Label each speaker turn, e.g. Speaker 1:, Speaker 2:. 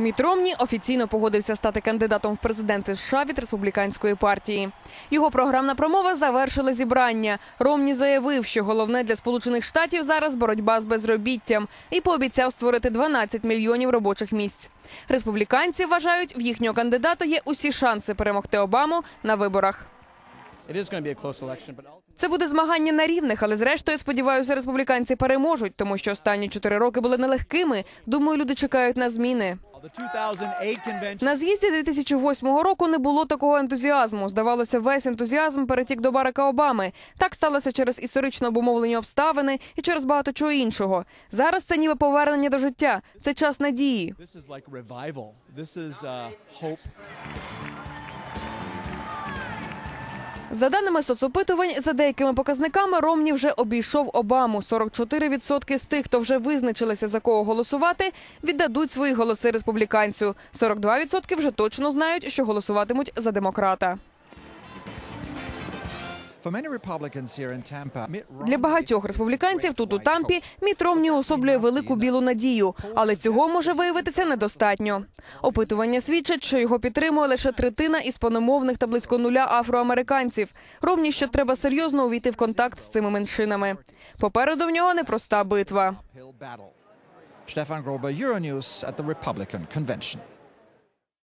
Speaker 1: Міт Ромні офіційно погодився стати кандидатом в президенти США від республіканської партії. Його програмна промова завершила зібрання. Ромні заявив, що головне для Сполучених Штатів зараз боротьба з безробіттям і пообіцяв створити 12 мільйонів робочих місць. Республіканці вважають, в їхнього кандидата є усі шанси перемогти Обаму на виборах. Це буде змагання на рівних, але зрештою сподіваюся, республіканці переможуть, тому що останні чотири роки були нелегкими. Думаю, люди чекають на зміни.
Speaker 2: the 2008 convention.
Speaker 1: На з'їзді 2008 року не було такого ентузіазму. Здавалося, весь ентузіазм перетік до Барака Обами. Так сталося через історично обумовлені обставини і через багато чого іншого. Зараз це ніби повернення до життя. Це час надії. За даними соцопитувань, за деякими показниками Ромні вже обійшов Обаму. 44% з тих, хто вже визначилися за кого голосувати, віддадуть свої голоси республіканцю. 42% вже точно знають, що голосуватимуть за демократа. Для багатьох республіканців тут у Тампі Міт Ромні особлює велику білу надію, але цього може виявитися недостатньо. Опитування свідчать, що його підтримує лише третина іспаномовних та близько нуля афроамериканців. Ромні ще треба серйозно увійти в контакт з цими меншинами. Попереду в нього непроста битва.
Speaker 3: Stefan Grober, Euronews at the Republican convention.